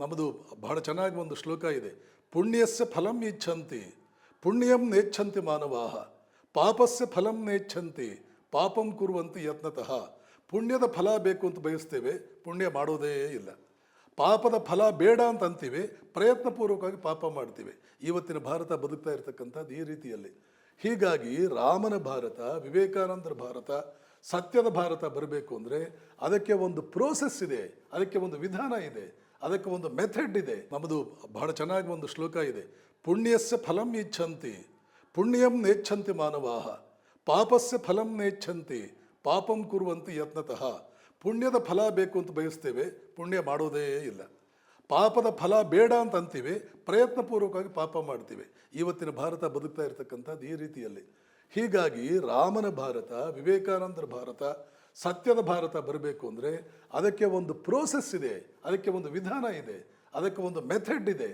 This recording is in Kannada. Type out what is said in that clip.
ನಮ್ಮದು ಬಹಳ ಚೆನ್ನಾಗಿ ಒಂದು ಶ್ಲೋಕ ಇದೆ. ಪುಣ್ಯಸ್ಯ ಫಲಂ ಇಚ್ಛಂತಿ ಪುಣ್ಯಂ ನೇಚ್ಛಂತಿ ಮಾನವಾಹ, ಪಾಪಸ್ಯ ಫಲಂ ನೇಚ್ಛಂತಿ, ಪಾಪಂ ಕುರುವಂತಿ ಯತ್ನತಃ. ಪುಣ್ಯದ ಫಲ ಬೇಕು ಅಂತ ಬಯಸ್ತೇವೆ, ಪುಣ್ಯ ಮಾಡೋದೇ ಇಲ್ಲ. ಪಾಪದ ಫಲ ಬೇಡ ಅಂತ ಅಂತೀವಿ, ಪ್ರಯತ್ನಪೂರ್ವಕವಾಗಿ ಪಾಪ ಮಾಡ್ತೀವಿ. ಇವತ್ತಿನ ಭಾರತ ಬದುಕ್ತಾ ಇರತಕ್ಕಂಥದ್ದು ಈ ರೀತಿಯಲ್ಲಿ. ಹೀಗಾಗಿ ರಾಮನ ಭಾರತ, ವಿವೇಕಾನಂದರ ಭಾರತ, ಸತ್ಯದ ಭಾರತ ಬರಬೇಕು ಅಂದರೆ ಅದಕ್ಕೆ ಒಂದು ಪ್ರೋಸೆಸ್ ಇದೆ, ಅದಕ್ಕೆ ಒಂದು ವಿಧಾನ ಇದೆ. ಅದಕ್ಕೆ ಒಂದು ಮೆಥಡ್ ಇದೆ. ನಮ್ಮದು ಬಹಳ ಚೆನ್ನಾಗಿ ಒಂದು ಶ್ಲೋಕ ಇದೆ. ಪುಣ್ಯಸ್ಯ ಫಲಂ ಇಚ್ಛಂತಿ, ಪುಣ್ಯಂ ನೇಚ್ಛಂತಿ ಮಾನವಾಹ, ಪಾಪಸ್ಯ ಫಲಂ ನೇಚ್ಛಂತಿ, ಪಾಪಂ ಕುರುವಂತಿ ಯತ್ನತಃ. ಪುಣ್ಯದ ಫಲ ಬೇಕು ಅಂತ ಬಯಸ್ತೇವೆ, ಪುಣ್ಯ ಮಾಡೋದೇ ಇಲ್ಲ. ಪಾಪದ ಫಲ ಬೇಡ ಅಂತ ಅಂತೀವಿ, ಪ್ರಯತ್ನಪೂರ್ವಕವಾಗಿ ಪಾಪ ಮಾಡ್ತೀವಿ. ಇವತ್ತಿನ ಭಾರತ ಬದುಕ್ತಾ ಇರತಕ್ಕಂಥದ್ದು ಈ ರೀತಿಯಲ್ಲಿ. ಹೀಗಾಗಿ ರಾಮನ ಭಾರತ, ವಿವೇಕಾನಂದರ ಭಾರತ, ಸತ್ಯದ ಭಾರತ ಬರಬೇಕು ಅಂದರೆ ಅದಕ್ಕೆ ಒಂದು ಪ್ರೋಸೆಸ್ ಇದೆ, ಅದಕ್ಕೆ ಒಂದು ವಿಧಾನ ಇದೆ, ಅದಕ್ಕೆ ಒಂದು ಮೆಥಡ್ ಇದೆ.